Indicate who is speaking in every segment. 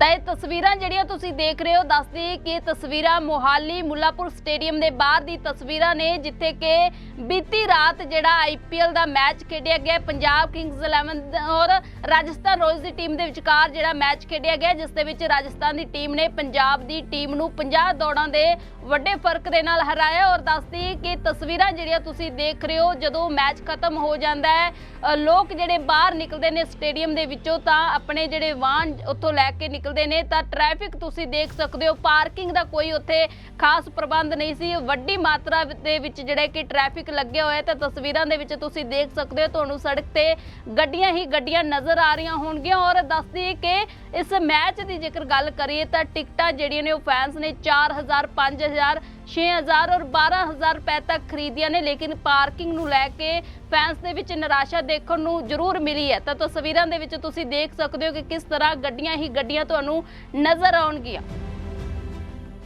Speaker 1: ਤਾਂ ਇਹ ਤਸਵੀਰਾਂ ਜਿਹੜੀਆਂ ਤੁਸੀਂ ਦੇਖ ਰਹੇ ਹੋ ਦੱਸਦੀ ਕਿ ਇਹ ਤਸਵੀਰਾਂ ਮੋਹਾਲੀ ਮੁੱਲਾਪੁਰ ਸਟੇਡੀਅਮ ਦੇ ਬਾਹਰ ਦੀ ਤਸਵੀਰਾਂ ਨੇ, ਜਿੱਥੇ ਕਿ ਬੀਤੀ ਰਾਤ ਜਿਹੜਾ ਆਈਪੀਐਲ ਦਾ ਮੈਚ ਖੇਡਿਆ ਗਿਆ, ਪੰਜਾਬ ਕਿੰਗਸ 11 ਔਰ ਰਾਜਸਥਾਨ ਰੋਇਲਸ ਦੀ ਟੀਮ ਦੇ ਵਿਚਕਾਰ ਜਿਹੜਾ ਮੈਚ ਖੇਡਿਆ ਗਿਆ, ਜਿਸ ਦੇ ਵਿੱਚ ਰਾਜਸਥਾਨ ਦੀ ਟੀਮ ਨੇ ਪੰਜਾਬ ਦੀ ਟੀਮ ਨੂੰ 50 ਦੌੜਾਂ ਦੇ ਵੱਡੇ ਫ਼ਰਕ ਦੇ ਨਾਲ ਹਰਾਇਆ ਔਰ ਦੱਸਦੀ ਕਿ ਤਸਵੀਰਾਂ ਜਿਹੜੀਆਂ ਤੁਸੀਂ ਦੇਖ ਰਹੇ ਹੋ, ਜਦੋਂ ਮੈਚ ਖਤਮ ਹੋ ਜਾਂਦਾ ਹੈ ਲੋਕ ਜਿਹੜੇ ਬਾਹਰ ਨਿਕਲਦੇ ਨੇ ਸਟੇਡੀਅਮ ਦੇ ਵਿੱਚੋਂ ਤਾਂ ਆਪਣੇ ਜਿਹੜੇ ਵਾਹਨ ਉੱਥੋਂ ਲੈ ਕੇ ਨਿਕਲ ਨਿਕਲਦੇ ਨੇ, ਤਾਂ ਟ੍ਰੈਫਿਕ ਤੁਸੀਂ ਦੇਖ ਸਕਦੇ ਹੋ ਪਾਰਕਿੰਗ ਦਾ ਕੋਈ ਉੱਥੇ ਖਾਸ ਪ੍ਰਬੰਧ ਨਹੀਂ ਸੀ। ਵੱਡੀ ਮਾਤਰਾ ਦੇ ਵਿੱਚ ਜਿਹੜਾ ਕਿ ਟ੍ਰੈਫਿਕ ਲੱਗਿਆ ਹੋਇਆ ਤਾਂ ਤਸਵੀਰਾਂ ਦੇ ਵਿੱਚ ਤੁਸੀਂ ਦੇਖ ਸਕਦੇ ਹੋ, ਤੁਹਾਨੂੰ ਸੜਕ ਤੇ ਗੱਡੀਆਂ ਹੀ ਗੱਡੀਆਂ ਨਜ਼ਰ ਆ ਰਹੀਆਂ ਹੋਣਗੀਆਂ। ਔਰ ਦੱਸਦੀ ਕਿ ਇਸ ਮੈਚ ਦੀ ਜੇਕਰ ਗੱਲ ਕਰੀਏ, ਤਾਂ ਟਿਕਟਾਂ ਜਿਹੜੀਆਂ ਨੇ, ਉਹ ਫੈਨਸ ਨੇ 4000 5000 6000 ਔਰ 12000 ਰੁਪਏ ਤੱਕ ਖਰੀਦੀਆਂ ਨੇ, ਲੇਕਿਨ ਪਾਰਕਿੰਗ ਨੂੰ ਲੈ ਕੇ ਫੈਨਸ ਦੇ ਵਿੱਚ ਨਿਰਾਸ਼ਾ ਦੇਖਣ ਨੂੰ ਜ਼ਰੂਰ ਮਿਲੀ ਹੈ। ਤਾਂ ਤਸਵੀਰਾਂ ਦੇ ਵਿੱਚ ਤੁਸੀਂ ਦੇਖ ਸਕਦੇ ਹੋ ਕਿ ਕਿਸ ਤਰ੍ਹਾਂ ਗੱਡੀਆਂ ਹੀ ਗੱਡੀਆਂ ਤੁਹਾਨੂੰ ਨਜ਼ਰ ਆਉਣਗੀਆਂ।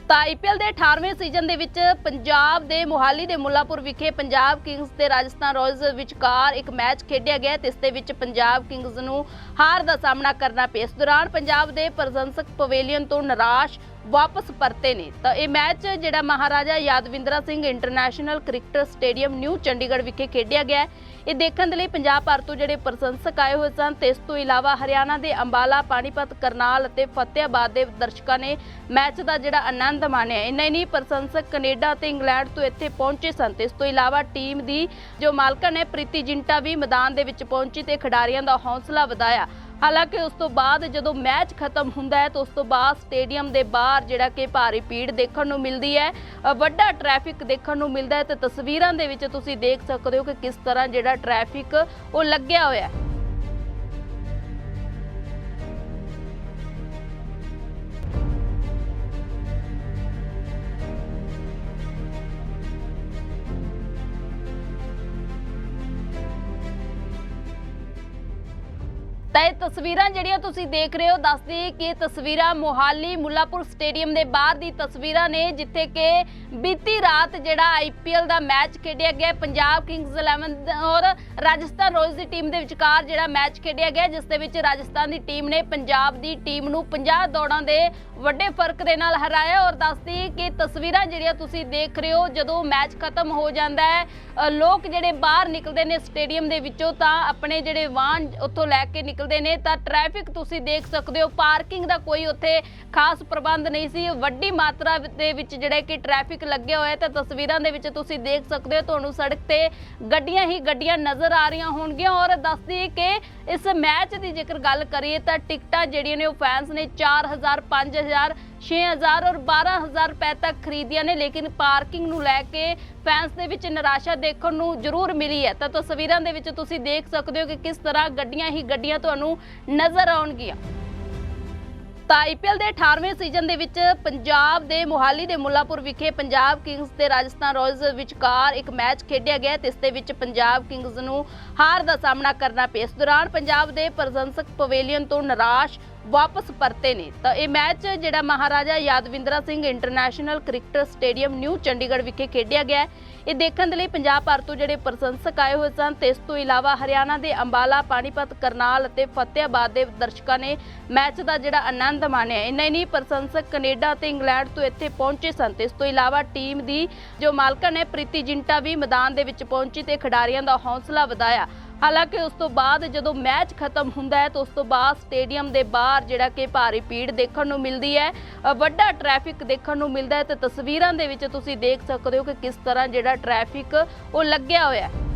Speaker 1: ਤਾਂ ਆਈਪੀਐਲ ਦੇ 18ਵੇਂ ਸੀਜ਼ਨ ਦੇ ਵਿੱਚ ਪੰਜਾਬ ਦੇ ਮੋਹਾਲੀ ਦੇ ਮੁੱਲਾਪੁਰ ਵਿਖੇ ਪੰਜਾਬ ਕਿੰਗਸ ਤੇ ਰਾਜਸਥਾਨ ਰਾਇਲਸ ਵਿਚਕਾਰ ਇੱਕ ਮੈਚ ਖੇਡਿਆ ਗਿਆ ਤੇ ਇਸ ਦੇ ਵਿੱਚ ਪੰਜਾਬ ਕਿੰਗਸ ਨੂੰ ਹਾਰ ਦਾ ਸਾਹਮਣਾ ਕਰਨਾ ਪਿਆ। ਇਸ ਦੌਰਾਨ ਪੰਜਾਬ ਦੇ ਪ੍ਰਸ਼ੰਸਕ ਪਵੇਲੀਅਨ ਤੋਂ ਨਿਰਾਸ਼ ਵਾਪਸ ਪਰਤੇ ਨੇ। ਤਾਂ ਇਹ ਮੈਚ ਜਿਹੜਾ Maharaja Yadavindra Singh international cricket stadium new Chandigarh ਵਿਖੇ ਖੇਡਿਆ ਗਿਆ ਇਹ ਦੇਖਣ ਦੇ ਲਈ ਪੰਜਾਬ ਭਰ ਤੋਂ ਜਿਹੜੇ ਪ੍ਰਸ਼ੰਸਕ ਆਏ ਹੋਏ ਸਨ, ਤੇ ਇਸ ਤੋਂ ਇਲਾਵਾ ਹਰਿਆਣਾ ਦੇ ਅੰਬਾਲਾ, ਪਾਣੀਪਤ, ਕਰਨਾਲ ਅਤੇ ਫਤਿਆਬਾਦ ਦੇ ਦਰਸ਼ਕਾਂ ਨੇ ਮੈਚ ਦਾ ਜਿਹੜਾ ਆਨੰਦ ਮਾਣਿਆ। ਇੰਨਾ ਹੀ ਨਹੀਂ ਪ੍ਰਸ਼ੰਸਕ ਕੈਨੇਡਾ ਤੇ ਇੰਗਲੈਂਡ ਤੋਂ ਇੱਥੇ ਪਹੁੰਚੇ ਸਨ। ਤੇ ਇਸ ਤੋਂ ਇਲਾਵਾ ਟੀਮ ਦੀ ਜੋ ਮਾਲਕਣ ਹੈ, ਪ੍ਰੀਤੀ ਜਿੰਟਾ ਵੀ ਮੈਦਾਨ ਦੇ ਵਿੱਚ ਪਹੁੰਚੀ ਤੇ ਖਿਡਾਰੀਆਂ ਦਾ ਹੌਸਲਾ ਵਧਾਇਆ। ਹਾਲਾਂਕਿ ਉਸ ਤੋਂ ਬਾਅਦ ਜਦੋਂ ਮੈਚ ਖਤਮ ਹੁੰਦਾ ਹੈ ਤਾਂ ਉਸ ਤੋਂ ਬਾਅਦ ਸਟੇਡੀਅਮ ਦੇ ਬਾਹਰ ਜਿਹੜਾ ਕਿ ਭਾਰੀ ਭੀੜ ਦੇਖਣ ਨੂੰ ਮਿਲਦੀ ਹੈ ਵੱਡਾ ਟ੍ਰੈਫਿਕ ਦੇਖਣ ਨੂੰ ਮਿਲਦਾ ਹੈ ਤੇ ਤਸਵੀਰਾਂ ਦੇ ਵਿੱਚ ਤੁਸੀਂ ਦੇਖ ਸਕਦੇ ਹੋ ਕਿ ਕਿਸ ਤਰ੍ਹਾਂ ਜਿਹੜਾ ਟ੍ਰੈਫਿਕ ਉਹ ਲੱਗਿਆ ਹੋਇਆ ਹੈ। ਤਾਂ ਇਹ ਤਸਵੀਰਾਂ ਜਿਹੜੀਆਂ ਤੁਸੀਂ ਦੇਖ ਰਹੇ ਹੋ ਦੱਸਦੀ ਕਿ ਇਹ ਤਸਵੀਰਾਂ ਮੋਹਾਲੀ ਮੁੱਲਾਪੁਰ ਸਟੇਡੀਅਮ ਦੇ ਬਾਹਰ ਦੀ ਤਸਵੀਰਾਂ ਨੇ, ਜਿੱਥੇ ਕਿ ਬੀਤੀ ਰਾਤ ਜਿਹੜਾ ਆਈਪੀਐਲ ਦਾ ਮੈਚ ਖੇਡਿਆ ਗਿਆ, ਪੰਜਾਬ ਕਿੰਗਸ 11 ਔਰ ਰਾਜਸਥਾਨ ਰਾਇਲਸ ਦੀ ਟੀਮ ਦੇ ਵਿਚਕਾਰ ਜਿਹੜਾ ਮੈਚ ਖੇਡਿਆ ਗਿਆ, ਜਿਸ ਦੇ ਵਿੱਚ ਰਾਜਸਥਾਨ ਦੀ ਟੀਮ ਨੇ ਪੰਜਾਬ ਦੀ ਟੀਮ ਨੂੰ 50 ਦੌੜਾਂ ਦੇ ਵੱਡੇ ਫ਼ਰਕ ਦੇ ਨਾਲ ਹਰਾਇਆ ਔਰ ਦੱਸਦੀ ਕਿ ਤਸਵੀਰਾਂ ਜਿਹੜੀਆਂ ਤੁਸੀਂ ਦੇਖ ਰਹੇ ਹੋ, ਜਦੋਂ ਮੈਚ ਖਤਮ ਹੋ ਜਾਂਦਾ ਹੈ ਲੋਕ ਜਿਹੜੇ ਬਾਹਰ ਨਿਕਲਦੇ ਨੇ ਸਟੇਡੀਅਮ ਦੇ ਵਿੱਚੋਂ ਤਾਂ ਆਪਣੇ ਜਿਹੜੇ ਵਾਹਨ ਉੱਥੋਂ ਲੈ ਕੇ ਨਿਕਲ ਨਿਕਲਦੇ ਨੇ, ਤਾਂ ਟ੍ਰੈਫਿਕ ਤੁਸੀਂ ਦੇਖ ਸਕਦੇ ਹੋ ਪਾਰਕਿੰਗ ਦਾ ਕੋਈ ਉੱਥੇ ਖਾਸ ਪ੍ਰਬੰਧ ਨਹੀਂ ਸੀ। ਵੱਡੀ ਮਾਤਰਾ ਦੇ ਵਿੱਚ ਜਿਹੜਾ ਕਿ ਟ੍ਰੈਫਿਕ ਲੱਗਿਆ ਹੋਇਆ ਤਾਂ ਤਸਵੀਰਾਂ ਦੇ ਵਿੱਚ ਤੁਸੀਂ ਦੇਖ ਸਕਦੇ ਹੋ, ਤੁਹਾਨੂੰ ਸੜਕ ਤੇ ਗੱਡੀਆਂ ਹੀ ਗੱਡੀਆਂ ਨਜ਼ਰ ਆ ਰਹੀਆਂ ਹੋਣਗੀਆਂ। ਔਰ ਦੱਸਦੀ ਕਿ ਇਸ ਮੈਚ ਦੀ ਜੇਕਰ ਗੱਲ ਕਰੀਏ, ਤਾਂ ਟਿਕਟਾਂ ਜਿਹੜੀਆਂ ਨੇ, ਉਹ ਫੈਨਸ ਨੇ 4000 5000 6000 ਔਰ 12000 ਰੁਪਏ ਤੱਕ ਖਰੀਦੀਆਂ ਨੇ, ਲੇਕਿਨ ਪਾਰਕਿੰਗ ਨੂੰ ਲੈ ਕੇ ਫੈਨਸ ਦੇ ਵਿੱਚ ਨਿਰਾਸ਼ਾ ਦੇਖਣ ਨੂੰ ਜ਼ਰੂਰ ਮਿਲੀ ਹੈ। ਤਾਂ ਤਸਵੀਰਾਂ ਦੇ ਵਿੱਚ ਤੁਸੀਂ ਦੇਖ ਸਕਦੇ ਹੋ ਕਿ ਕਿਸ ਤਰ੍ਹਾਂ ਗੱਡੀਆਂ ਹੀ ਗੱਡੀਆਂ ਤੁਹਾਨੂੰ ਨਜ਼ਰ ਆਉਣਗੀਆਂ। ਤਾਂ ਆਈਪੀਐਲ ਦੇ 18ਵੇਂ ਸੀਜ਼ਨ ਦੇ ਵਿੱਚ ਪੰਜਾਬ ਦੇ ਮੋਹਾਲੀ ਦੇ ਮੁੱਲਾਪੁਰ ਵਿਖੇ ਪੰਜਾਬ ਕਿੰਗਸ ਤੇ ਰਾਜਸਥਾਨ ਰਾਇਲਸ ਵਿਚਕਾਰ ਇੱਕ ਮੈਚ ਖੇਡਿਆ ਗਿਆ ਤੇ ਇਸ ਦੇ ਵਿੱਚ ਪੰਜਾਬ ਕਿੰਗਸ ਨੂੰ ਹਾਰ ਦਾ ਸਾਹਮਣਾ ਕਰਨਾ ਪਿਆ। ਇਸ ਦੌਰਾਨ ਪੰਜਾਬ ਦੇ ਪ੍ਰਸ਼ੰਸਕ ਪਵੇਲੀਅਨ ਤੋਂ ਨਿਰਾਸ਼ ਵਾਪਸ ਪਰਤੇ ਨੇ। ਤਾਂ ਇਹ ਮੈਚ ਜਿਹੜਾ Maharaja Yadavindra Singh international cricket stadium new Chandigarh ਵਿਖੇ ਖੇਡਿਆ ਗਿਆ ਇਹ ਦੇਖਣ ਦੇ ਲਈ ਪੰਜਾਬ ਭਰ ਤੋਂ ਜਿਹੜੇ ਪ੍ਰਸ਼ੰਸਕ ਆਏ ਹੋਏ ਸਨ, ਤੇ ਇਸ ਤੋਂ ਇਲਾਵਾ ਹਰਿਆਣਾ ਦੇ ਅੰਬਾਲਾ, ਪਾਣੀਪਤ, ਕਰਨਾਲ ਅਤੇ ਫਤਿਆਬਾਦ ਦੇ ਦਰਸ਼ਕਾਂ ਨੇ ਮੈਚ ਦਾ ਜਿਹੜਾ ਆਨੰਦ ਮਾਣਿਆ। ਇੰਨਾ ਹੀ ਨਹੀਂ ਪ੍ਰਸ਼ੰਸਕ ਕੈਨੇਡਾ ਤੇ ਇੰਗਲੈਂਡ ਤੋਂ ਇੱਥੇ ਪਹੁੰਚੇ ਸਨ। ਤੇ ਇਸ ਤੋਂ ਇਲਾਵਾ ਟੀਮ ਦੀ ਜੋ ਮਾਲਕਣ ਹੈ, ਪ੍ਰੀਤੀ ਜਿੰਟਾ ਵੀ ਮੈਦਾਨ ਦੇ ਵਿੱਚ ਪਹੁੰਚੀ ਤੇ ਖਿਡਾਰੀਆਂ ਦਾ ਹੌਸਲਾ ਵਧਾਇਆ। ਹਾਲਾਂਕਿ ਉਸ ਤੋਂ ਬਾਅਦ ਜਦੋਂ ਮੈਚ ਖਤਮ ਹੁੰਦਾ ਹੈ ਤਾਂ ਉਸ ਤੋਂ ਬਾਅਦ ਸਟੇਡੀਅਮ ਦੇ ਬਾਹਰ ਜਿਹੜਾ ਕਿ ਭਾਰੀ ਭੀੜ ਦੇਖਣ ਨੂੰ ਮਿਲਦੀ ਹੈ ਵੱਡਾ ਟ੍ਰੈਫਿਕ ਦੇਖਣ ਨੂੰ ਮਿਲਦਾ ਹੈ ਤੇ ਤਸਵੀਰਾਂ ਦੇ ਵਿੱਚ ਤੁਸੀਂ ਦੇਖ ਸਕਦੇ ਹੋ ਕਿ ਕਿਸ ਤਰ੍ਹਾਂ ਜਿਹੜਾ ਟ੍ਰੈਫਿਕ ਉਹ ਲੱਗਿਆ ਹੋਇਆ ਹੈ।